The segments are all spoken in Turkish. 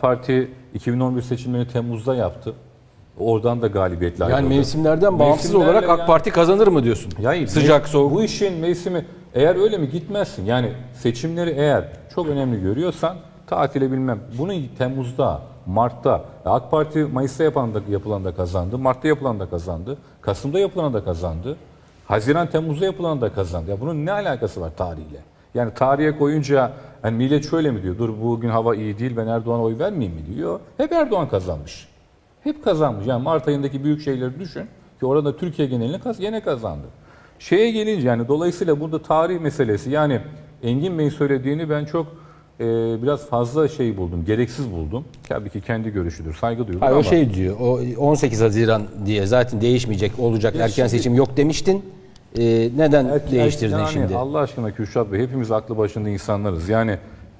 AK Parti 2011 seçimlerini Temmuz'da yaptı. Oradan da galibiyetle Yani ayrıldı. mevsimlerden bağımsız Mevsimlerle olarak AK yani- Parti kazanır mı diyorsun? Ya hayır, Sıcak mev- soğuk. Bu işin mevsimi eğer öyle mi gitmezsin. Yani seçimleri eğer çok önemli görüyorsan tatile bilmem. Bunu Temmuz'da, Mart'ta AK Parti Mayıs'ta yapan da, yapılan da kazandı. Mart'ta yapılan da kazandı. Kasım'da yapılan da kazandı. Haziran Temmuz'da yapılan da kazandı. Ya bunun ne alakası var tarihle? Yani tarihe koyunca hani millet şöyle mi diyor? Dur bugün hava iyi değil ben Erdoğan'a oy vermeyeyim mi diyor. Hep Erdoğan kazanmış. Hep kazanmış. Yani Mart ayındaki büyük şeyleri düşün ki orada Türkiye genelini kaz yine kazandı. Şeye gelince yani dolayısıyla burada tarih meselesi yani Engin Bey'in söylediğini ben çok e, biraz fazla şey buldum, gereksiz buldum. Tabii ki kendi görüşüdür, saygı duyuyorum Hayır, ama o şey diyor. O 18 Haziran diye zaten değişmeyecek, olacak erken seçim yok demiştin. Ee, neden Erken- değiştirdin yani şimdi? Allah aşkına Kürşat Bey hepimiz aklı başında insanlarız. Yani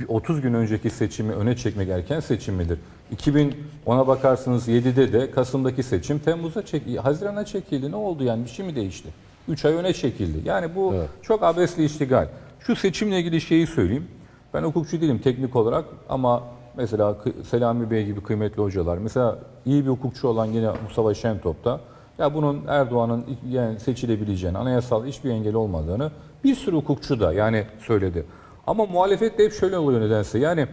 bir 30 gün önceki seçimi öne çekmek erken seçim midir? 2000 ona bakarsınız 7'de de Kasım'daki seçim Temmuz'a çek Haziran'a çekildi. Ne oldu yani bir şey mi değişti? 3 ay öne çekildi. Yani bu çok abesli iştigal. Şu seçimle ilgili şeyi söyleyeyim. Ben hukukçu değilim teknik olarak ama mesela Selami Bey gibi kıymetli hocalar mesela iyi bir hukukçu olan yine Mustafa Şentop'ta ya bunun Erdoğan'ın yani seçilebileceğini, anayasal hiçbir engel olmadığını bir sürü hukukçu da yani söyledi. Ama muhalefet de hep şöyle oluyor nedense. Yani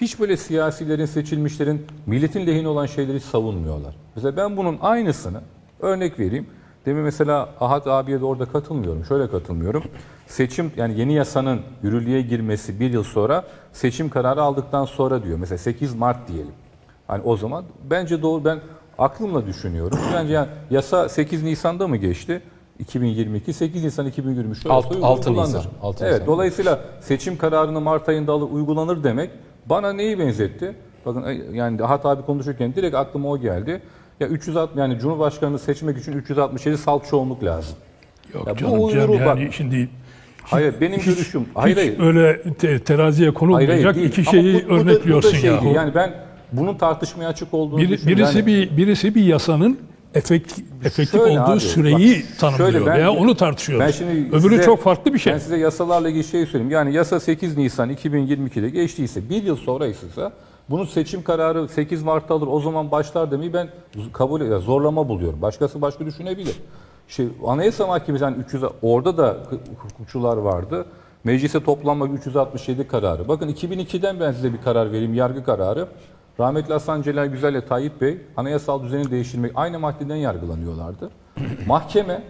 hiç böyle siyasilerin, seçilmişlerin milletin lehine olan şeyleri savunmuyorlar. Mesela ben bunun aynısını örnek vereyim. Demin mesela Ahat abiye de orada katılmıyorum. Şöyle katılmıyorum. Seçim yani yeni yasanın yürürlüğe girmesi bir yıl sonra seçim kararı aldıktan sonra diyor. Mesela 8 Mart diyelim. Hani o zaman bence doğru ben aklımla düşünüyorum. Bence yani yasa 8 Nisan'da mı geçti? 2022 8 Nisan 2023'te Alt- olsa altı uygulanır. Nisan, altı evet Nisan. dolayısıyla seçim kararını Mart ayında alır uygulanır demek bana neyi benzetti? Bakın e, yani Ahat abi konuşurken direkt aklıma o geldi. Ya 360 yani Cumhurbaşkanını seçmek için 367 salt çoğunluk lazım. Yok Ya bu canım Cem uyuru yani bak. şimdi Hayır benim görüşüm. Hayır hiç hayır. öyle te- teraziye Hayır, hayır, konulmayacak iki şeyi bu- bu da- bu da örnekliyorsun şey ya. Yani ben bunun tartışmaya açık olduğunu Bir, düşünüyorum. birisi Yani- bir birisi bir yasanın efektif, efektif Şöyle olduğu abi, süreyi bak, tanımlıyor şöyle ben- veya onu tartışıyoruz. Ben şimdi Öbürü size- çok farklı bir şey. Ben size yasalarla ilgili şey söyleyeyim. Yani yasa 8 Nisan 2022'de geçtiyse bir yıl sonra ise bunun seçim kararı 8 Mart'ta alır o zaman başlar demeyi ben kabul ya zorlama buluyorum. Başkası başka düşünebilir. Şey, Anayasa Mahkemesi yani 300 orada da hukukçular vardı. Meclise toplanmak 367 kararı. Bakın 2002'den ben size bir karar vereyim. Yargı kararı. Rahmetli Hasan Celal Güzel ile Tayyip Bey anayasal düzeni değiştirmek aynı maddeden yargılanıyorlardı. Mahkeme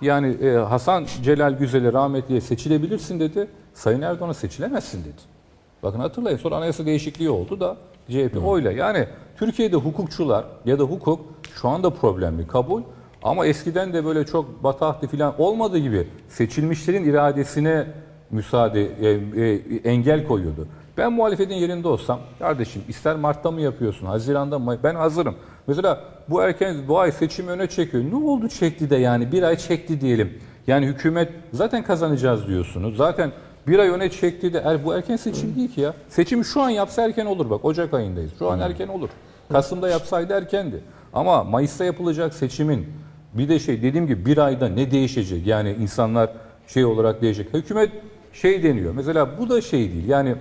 yani e, Hasan Celal Güzel'e rahmetliye seçilebilirsin dedi. Sayın Erdoğan'a seçilemezsin dedi. Bakın hatırlayın sonra anayasa değişikliği oldu da CHP oyla. Yani Türkiye'de hukukçular ya da hukuk şu anda problemli kabul. Ama eskiden de böyle çok batahtı falan olmadığı gibi seçilmişlerin iradesine müsaade, e, e, engel koyuyordu. Ben muhalefetin yerinde olsam, kardeşim ister Mart'ta mı yapıyorsun, Haziran'da mı? Ben hazırım. Mesela bu erken, bu ay seçimi öne çekiyor. Ne oldu çekti de yani bir ay çekti diyelim. Yani hükümet zaten kazanacağız diyorsunuz. Zaten bir ay öne çekti de er, bu erken seçim değil ki ya. Seçimi şu an yapsa erken olur bak. Ocak ayındayız. Şu an erken olur. Kasım'da yapsaydı erkendi. Ama Mayıs'ta yapılacak seçimin bir de şey dediğim gibi bir ayda ne değişecek? Yani insanlar şey olarak değişecek. Hükümet şey deniyor. Mesela bu da şey değil. Yani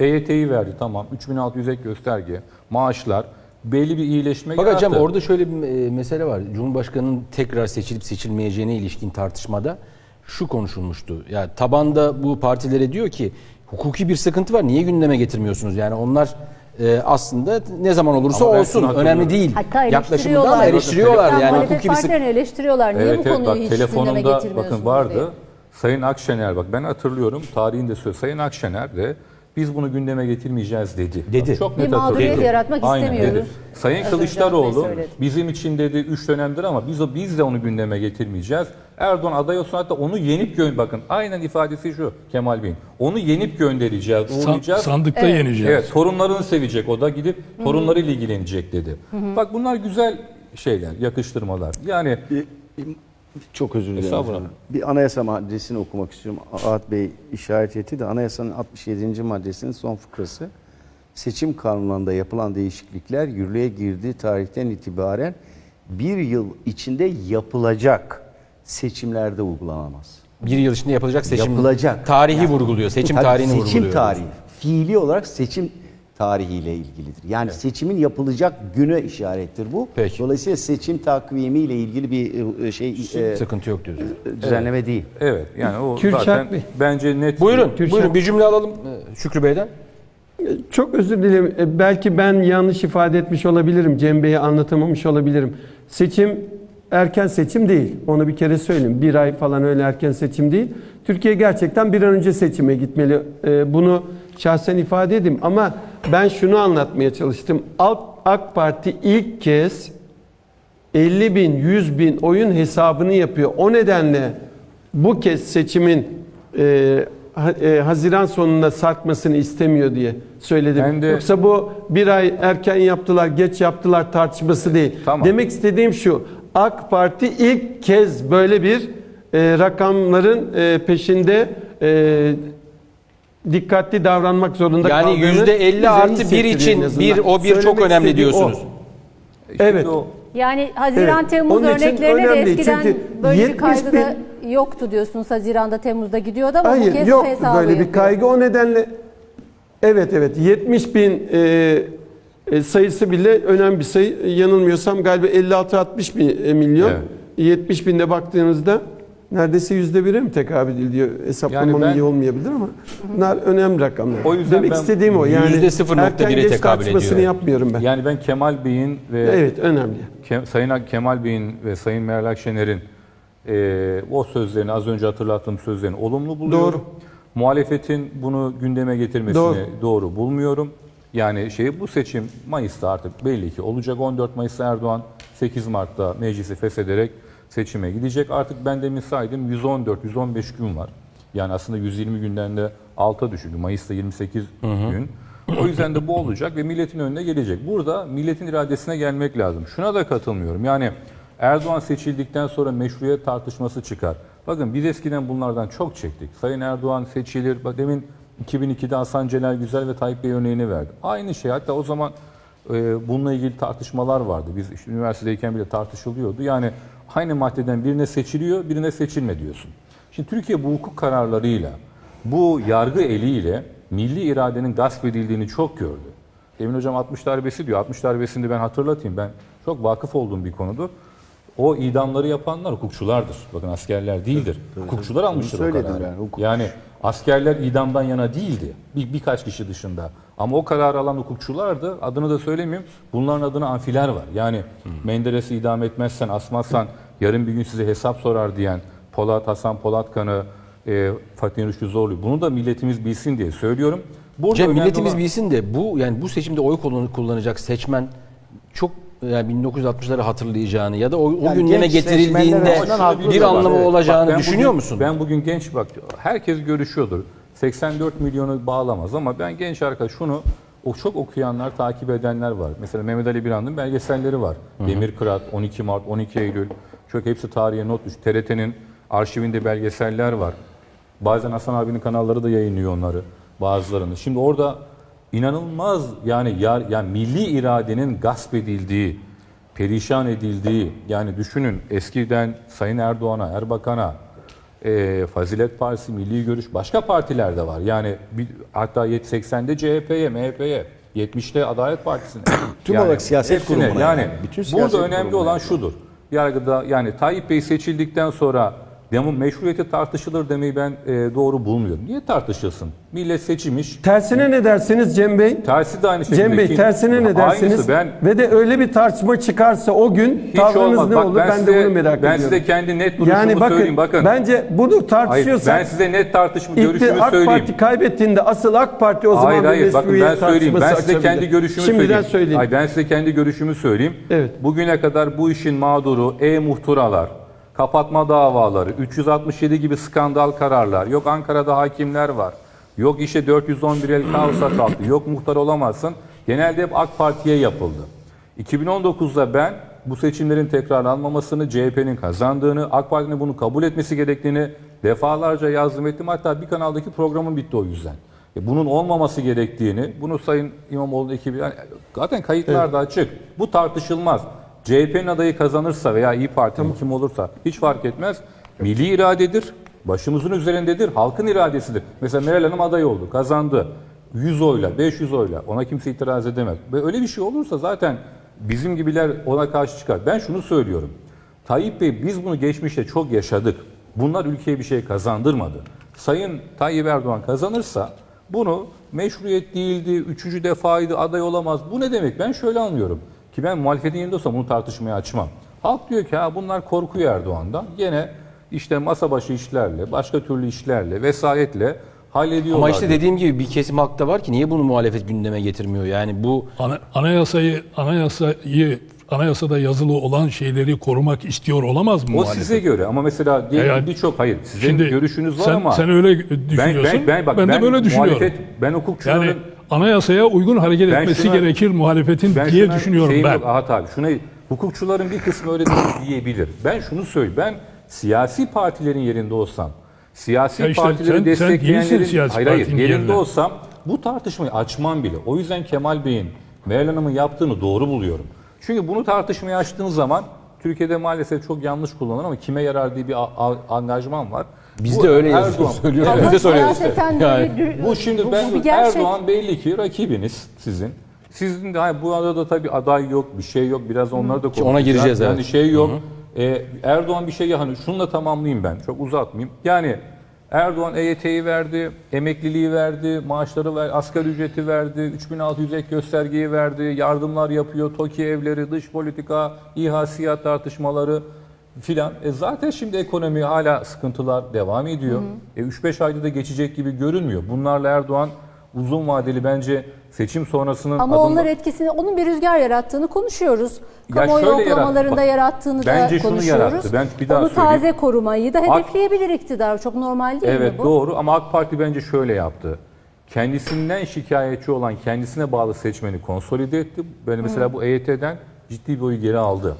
EYT'yi verdi tamam. 3600 ek gösterge, maaşlar, belli bir iyileşme hocam yarattı. orada şöyle bir e, mesele var. Cumhurbaşkanının tekrar seçilip seçilmeyeceğine ilişkin tartışmada şu konuşulmuştu. Ya tabanda bu partilere diyor ki hukuki bir sıkıntı var. Niye gündeme getirmiyorsunuz? Yani onlar e, aslında ne zaman olursa Ama olsun önemli değil. Hatta Yaklaşımından eleştiriyorlar. yani muhalefet hukuki bir sıkıntı. eleştiriyorlar. Niye Evet bu konuyu bak hiç gündeme telefonumda getirmiyorsunuz bakın vardı. diye. Sayın Akşener bak ben hatırlıyorum tarihinde söz Sayın Akşener de biz bunu gündeme getirmeyeceğiz dedi. Dedi. Çok Bir net mağduriyet hatırlıyorum. yaratmak Aynen, istemiyoruz. Dedi. Sayın Az önce Kılıçdaroğlu Ahmet söyledi. bizim için dedi 3 dönemdir ama biz o biz de onu gündeme getirmeyeceğiz. Erdoğan aday olsun hatta onu yenip gö bakın aynen ifadesi şu Kemal Bey'in. Onu yenip göndereceğiz, uğurlayacağız. sandıkta Evet. yeneceğiz. Evet, torunlarını sevecek o da gidip torunlarıyla ilgilenecek dedi. Bak bunlar güzel şeyler, yakıştırmalar. Yani Bir- bir- çok özür dilerim. Estağfurullah. Bir anayasa maddesini okumak istiyorum. Ahat Bey işaret etti de anayasanın 67. maddesinin son fıkrası. Seçim kanunlarında yapılan değişiklikler yürürlüğe girdiği tarihten itibaren bir yıl içinde yapılacak seçimlerde uygulanamaz. Bir yıl içinde yapılacak seçim Yapılacak. tarihi vurguluyor. Seçim Tabii tarihini seçim vurguluyor. tarihi. Fiili olarak seçim tarihiyle ilgilidir. Yani seçimin yapılacak güne işarettir bu. Peki. Dolayısıyla seçim takvimi ile ilgili bir e, şey e, Sıkıntı yok diyorsunuz. düzenleme değil. Evet yani o Kürşat zaten Bey. bence net. Buyurun, Türkçe- buyurun bir cümle alalım e, Şükrü Bey'den. Çok özür dilerim. E, Belki ben yanlış ifade etmiş olabilirim. Cem Bey'e anlatamamış olabilirim. Seçim erken seçim değil. Onu bir kere söyleyeyim. Bir ay falan öyle erken seçim değil. Türkiye gerçekten bir an önce seçime gitmeli. E, Bunu şahsen ifade edeyim. Ama ben şunu anlatmaya çalıştım. Alt AK Parti ilk kez 50 bin, 100 bin oyun hesabını yapıyor. O nedenle bu kez seçimin e, e, Haziran sonunda sarkmasını istemiyor diye söyledim. Ben de- Yoksa bu bir ay erken yaptılar, geç yaptılar tartışması değil. Tamam. Demek istediğim şu, AK Parti ilk kez böyle bir e, rakamların e, peşinde e, dikkatli davranmak zorunda Yani kaldığını %50 bize artı bir için bir o bir çok önemli o. diyorsunuz. Şimdi Evet. o- Yani Haziran Evet, Temmuz onun için örneklerine de önemli. eskiden Çünkü böyle bir 70 kaygı bin- da yoktu diyorsunuz. Haziran'da Temmuz'da gidiyordu ama bu Hayır kez yok hesabı böyle bir yapıyor. kaygı o nedenle evet evet 70 bin e, e, sayısı bile önemli bir sayı yanılmıyorsam galiba 56-60 bin e, milyon Evet. 70 binde baktığınızda neredeyse yüzde bire mi tekabül ediyor hesaplamam Yani ben- iyi olmayabilir ama bunlar önemli rakamlar. O yüzden Demek ben istediğim o yani yüzde 0.1'e erken geç tekabül ediyor. yapmıyorum ben. yani ben Kemal Bey'in ve Evet önemli. Ke- Sayın Kemal Bey'in ve Sayın Meral Akşener'in e, o sözlerini az önce hatırlattığım sözlerini olumlu buluyorum. Doğru. Muhalefetin bunu gündeme getirmesini Doğru. doğru, bulmuyorum. Yani şey bu seçim Mayıs'ta artık belli ki olacak 14 Mayıs'ta Erdoğan 8 Mart'ta meclisi feshederek seçime gidecek. Artık ben demin saydım 114-115 gün var. Yani aslında 120 günden de alta düşürdü. Mayıs'ta 28 gün. O yüzden de bu olacak ve milletin önüne gelecek. Burada milletin iradesine gelmek lazım. Şuna da katılmıyorum. Yani Erdoğan seçildikten sonra meşruiyet tartışması çıkar. Bakın biz eskiden bunlardan çok çektik. Sayın Erdoğan seçilir. Bak demin 2002'de Hasan Celal Güzel ve Tayyip Bey örneğini verdi. Aynı şey. Hatta o zaman e, bununla ilgili tartışmalar vardı. Biz işte üniversitedeyken bile tartışılıyordu. Yani aynı maddeden birine seçiliyor, birine seçilme diyorsun. Şimdi Türkiye bu hukuk kararlarıyla, bu yargı eliyle milli iradenin gasp edildiğini çok gördü. Emin Hocam 60 darbesi diyor. 60 darbesini ben hatırlatayım. Ben çok vakıf olduğum bir konudur. O idamları yapanlar hukukçulardır. Bakın askerler değildir. Hukukçular almıştır o kararı. Yani askerler idamdan yana değildi. Bir, birkaç kişi dışında. Ama o kararı alan hukukçulardı. Adını da söylemeyeyim. Bunların adına amfiler var. Yani Menderes'i idam etmezsen, asmazsan yarın bir gün size hesap sorar diyen Polat, Hasan Polatkan'ı, e, Fatih Rüştü Zorlu. Bunu da milletimiz bilsin diye söylüyorum. Burada Cem milletimiz olan- bilsin de bu yani bu seçimde oy kullan- kullanacak seçmen çok yani 1960'ları hatırlayacağını ya da o, o Yani gündeme getirildiğinde bir da var. anlamı olacağını Bak düşünüyor bugün- musun? Ben bugün genç bak herkes görüşüyordur. 84 milyonu bağlamaz ama ben genç arkadaş şunu o çok okuyanlar, takip edenler var. Mesela Mehmet Ali Birand'ın belgeselleri var. Demir Kırat, 12 Mart, 12 Eylül. Çok hepsi tarihe not düş. TRT'nin arşivinde belgeseller var. Bazen Hasan abinin kanalları da yayınlıyor onları bazılarını. Şimdi orada inanılmaz yani yar, yani milli iradenin gasp edildiği, perişan edildiği yani düşünün eskiden Sayın Erdoğan'a, Erbakan'a, e, Fazilet Partisi, Milli Görüş başka partiler de var. Yani bir, hatta 80'de CHP'ye, MHP'ye, 70'te Adalet Partisi'ne. Tüm olarak siyaset hepsine. kurumuna Yani yani. Bütün burada siyaset önemli kurumuna. olan şudur. Yargıda yani Tayyip Bey seçildikten sonra Demo meşruiyeti tartışılır demeyi ben e, doğru bulmuyorum. Niye tartışılsın? Millet seçilmiş. Tersine ne dersiniz Cem Bey? Tersi de aynı şekilde. Cem Bey Kim- tersine ne dersiniz? Aynısı ben Ve de öyle bir tartışma çıkarsa o gün hiç tavrınız olmaz. ne Bak, olur? Ben, de bunu merak ben ediyorum. size kendi net duruşumu yani bakın, söyleyeyim. Bakın. bence bunu Hayır, tartışıyorsak ben size net tartışma İkti- görüşümü AK söyleyeyim. Parti kaybettiğinde asıl AK Parti o zaman Hayır bir hayır bakın ben mesuliyet söyleyeyim. Ben tartışması size kendi açabilir. görüşümü Şimdiden söyleyeyim. söyleyeyim. Hayır ben size kendi görüşümü söyleyeyim. Evet. Bugüne kadar bu işin mağduru e-muhturalar, kapatma davaları, 367 gibi skandal kararlar, yok Ankara'da hakimler var, yok işte 411 el kaosa kalktı, yok muhtar olamazsın. Genelde hep AK Parti'ye yapıldı. 2019'da ben bu seçimlerin tekrarlanmamasını, CHP'nin kazandığını, AK Parti'nin bunu kabul etmesi gerektiğini defalarca yazdım ettim. Hatta bir kanaldaki programım bitti o yüzden. E, Bunun olmaması gerektiğini, bunu Sayın İmamoğlu ekibi, yani zaten kayıtlar da açık. Bu tartışılmaz. CHP'nin adayı kazanırsa veya İyi Parti'nin kim olursa hiç fark etmez. Milli iradedir, başımızın üzerindedir, halkın iradesidir. Mesela Meral Hanım aday oldu, kazandı. 100 oyla, 500 oyla ona kimse itiraz edemez. Ve öyle bir şey olursa zaten bizim gibiler ona karşı çıkar. Ben şunu söylüyorum. Tayyip Bey biz bunu geçmişte çok yaşadık. Bunlar ülkeye bir şey kazandırmadı. Sayın Tayyip Erdoğan kazanırsa bunu meşruiyet değildi, üçüncü defaydı, aday olamaz. Bu ne demek? Ben şöyle anlıyorum. Ki ben muhalefetin yerinde olsam bunu tartışmaya açmam. Halk diyor ki ha bunlar korkuyor Erdoğan'dan. Gene işte masa başı işlerle, başka türlü işlerle, vesayetle hallediyorlar. Ama işte diyor. dediğim gibi bir kesim halkta var ki niye bunu muhalefet gündeme getirmiyor? Yani bu Ana- anayasayı anayasayı anayasada yazılı olan şeyleri korumak istiyor olamaz mı O muhalefet? size göre ama mesela diyelim Yani- birçok hayır sizin Şimdi görüşünüz var sen, ama sen öyle ben, düşünüyorsun. ben, ben, bak, ben de böyle düşünüyorum. muhalefet- ben hukukçuların Yani anayasaya uygun hareket Ben etmesi şuna- gerekir muhalefetin ben diye düşünüyorum ben. Yok, Ahat abi şuna hukukçuların bir kısmı öyle diyebilir. Ben şunu söyleyeyim. Ben siyasi partilerin yerinde olsam siyasi Ya işte partileri sen- destekleyenlerin hayır, hayır, yerinde yerine. olsam bu tartışmayı açmam bile. O yüzden Kemal Bey'in Meral Hanım'ın yaptığını doğru buluyorum. Çünkü bunu tartışmaya açtığın zaman Türkiye'de maalesef çok yanlış kullanılır ama kime yarar diye bir angajman var. biz Bu de öyle Erdoğan- söylüyoruz. Evet, biz de söylüyoruz işte. Yani Bu şimdi ben bir gerçek. Erdoğan belli ki rakibiniz sizin. Sizin de hayır, bu arada tabii aday yok, bir şey yok. Biraz onları da ona konuşacağız. gireceğiz, Yani evet. şey yok. Ee, Erdoğan bir şey hani şununla tamamlayayım ben. Çok uzatmayayım. Yani Erdoğan EYT'yi verdi, emekliliği verdi, maaşları ver, asgari ücreti verdi, 3600 ek göstergeyi verdi, yardımlar yapıyor, TOKİ evleri, dış politika, İHA siyah tartışmaları filan. E zaten şimdi ekonomi hala sıkıntılar devam ediyor. E 3-5 ayda da geçecek gibi görünmüyor. Bunlarla Erdoğan uzun vadeli bence seçim sonrasının Ama adımla- onlar etkisini, onun bir rüzgar yarattığını konuşuyoruz. Ya Kamuoyu yarattı, yoklamalarında yarattığını bence da şunu konuşuyoruz. yarattı, ben bir daha Onu söyleyeyim. taze korumayı da Ak- hedefleyebilir iktidar. Çok normal değil Evet mi bu? doğru ama AK Parti bence şöyle yaptı. Kendisinden şikayetçi olan kendisine bağlı seçmeni konsolide etti. Böyle mesela bu EYT'den ciddi bir oyu geri aldı.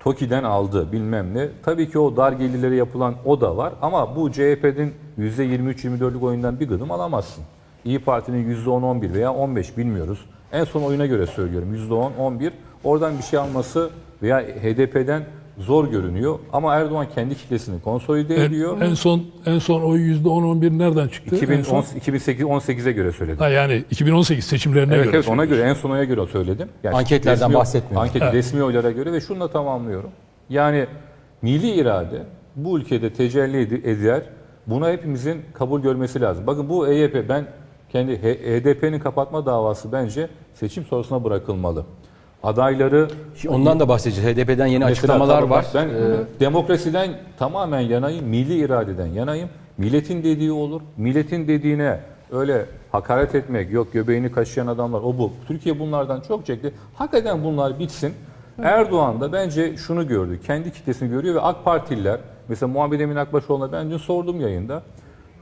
TOKİ'den aldı bilmem ne. Tabii ki o dar gelirlere yapılan o da var ama bu CHP'nin %23-24'lük oyundan bir gıdım alamazsın. İyi Parti'nin %10-11 veya 15 bilmiyoruz. En son oyuna göre söylüyorum %10-11. Oradan bir şey alması veya HDP'den zor görünüyor. Ama Erdoğan kendi kitlesini konsolide En, ediyor. en son en son o %10-11 nereden çıktı? En son- 2018-18'e göre söyledim. Ha yani 2018 seçimlerine Evet göre. evet ona göre en son oya göre söyledim. Yani Anketlerden bahsetmiyoruz. Anket resmi oylara göre ve şunu da tamamlıyorum. Yani milli irade bu ülkede tecelli ed- eder. Buna hepimizin kabul görmesi lazım. Bakın bu EYP ben kendi HDP'nin kapatma davası bence seçim sonrasına bırakılmalı. Adayları ondan da bahsedeceğiz. HDP'den yeni Mesela açıklamalar var. Ben demokrasiden tamamen yanayım, milli iradeden yanayım. Milletin dediği olur. Milletin dediğine öyle hakaret etmek, yok göbeğini kaşıyan adamlar, o bu. Türkiye bunlardan çok çekti. Hakikaten bunlar bitsin. Erdoğan da bence şunu gördü. Kendi kitlesini görüyor ve AK Partililer, mesela Muhammed Emin Akbaşoğlu'na ben dün sordum yayında.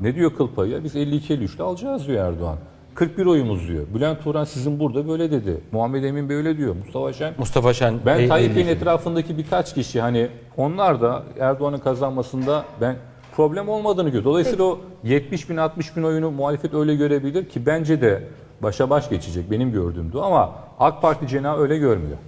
Ne diyor kıl payı? Ya Biz 52-53'te alacağız diyor Erdoğan. 41 oyumuz diyor. Bülent Turan sizin burada böyle dedi. Muhammed Emin böyle diyor. Mustafa Şen Mustafa Şen. ben Tayyip Bey'in 52. etrafındaki birkaç kişi hani onlar da Erdoğan'ın kazanmasında ben problem olmadığını görüyorum. Dolayısıyla o 70 bin 60 bin oyunu muhalefet öyle görebilir ki bence de başa baş geçecek benim gördüğümde ama AK Parti cenahı öyle görmüyor.